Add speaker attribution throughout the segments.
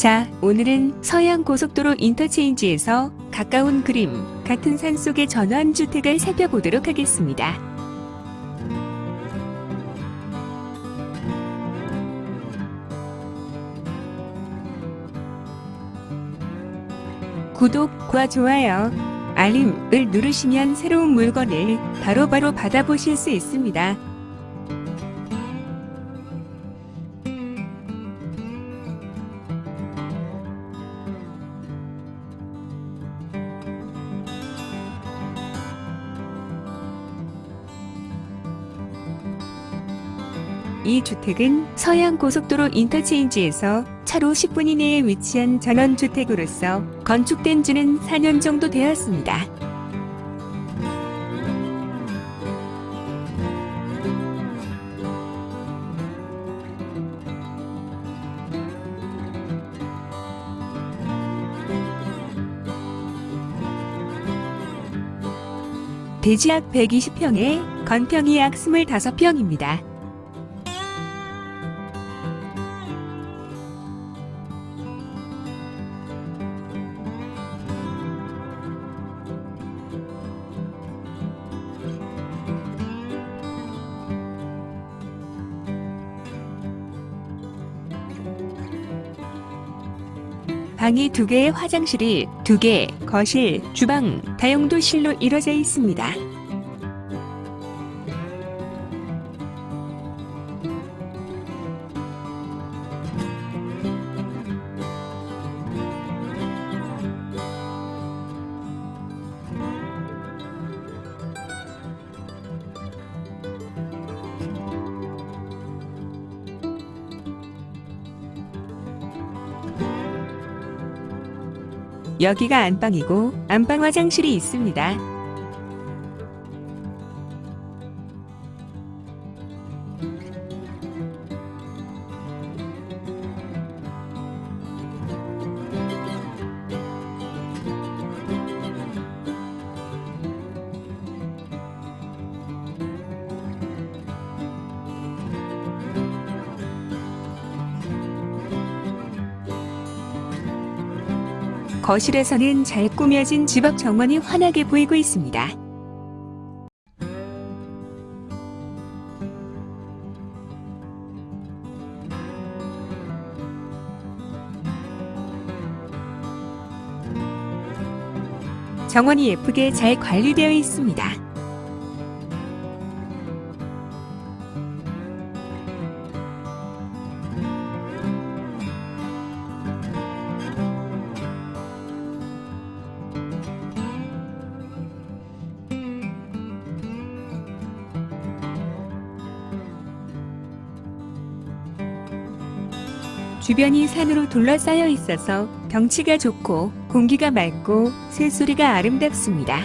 Speaker 1: 자, 오늘은 서해안 고속도로 인터체인지에서 가까운 그림 같은 산 속의 전원주택을 살펴보도록 하겠습니다. 구독과 좋아요, 알림을 누르시면 새로운 물건을 바로바로 받아보실 수 있습니다. 이 주택은 서해안 고속도로 인터체인지에서 차로 10분 이내에 위치한 전원주택으로서 건축된 지는 4년 정도 되었습니다. 대지약 120평에 건평이 약 25평입니다. 방이 두 개의 화장실이 두 개, 거실, 주방, 다용도실로 이루어져 있습니다. 여기가 안방이고 안방 화장실이 있습니다. 거실에서는 잘 꾸며진 집 앞 정원이 환하게 보이고 있습니다. 정원이 예쁘게 잘 관리되어 있습니다. 주변이 산으로 둘러싸여 있어서 경치가 좋고 공기가 맑고 새소리가 아름답습니다.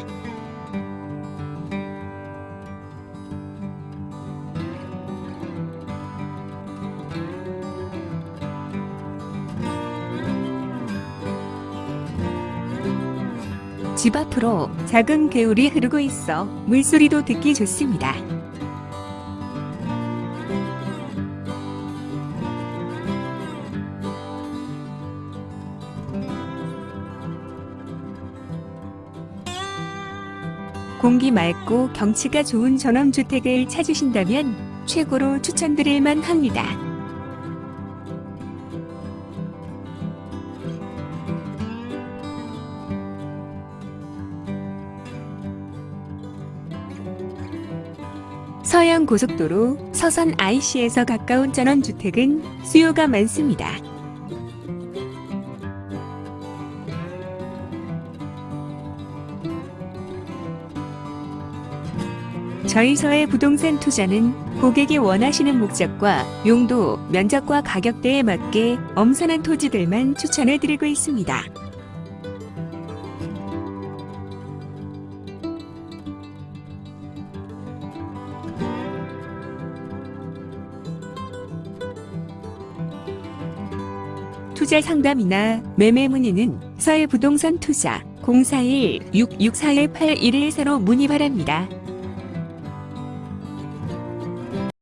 Speaker 1: 집 앞으로 작은 개울이 흐르고 있어 물소리도 듣기 좋습니다. 공기 맑고 경치가 좋은 전원주택을 찾으신다면 최고로 추천드릴 만합니다. 서해안 고속도로 서선 IC에서 가까운 전원주택은 수요가 많습니다. 저희 서해 부동산 투자는 고객이 원하시는 목적과 용도, 면적과 가격대에 맞게 엄선한 토지들만 추천해 드리고 있습니다. 투자 상담이나 매매 문의는 서해 부동산 투자 041-664-8114로 문의 바랍니다.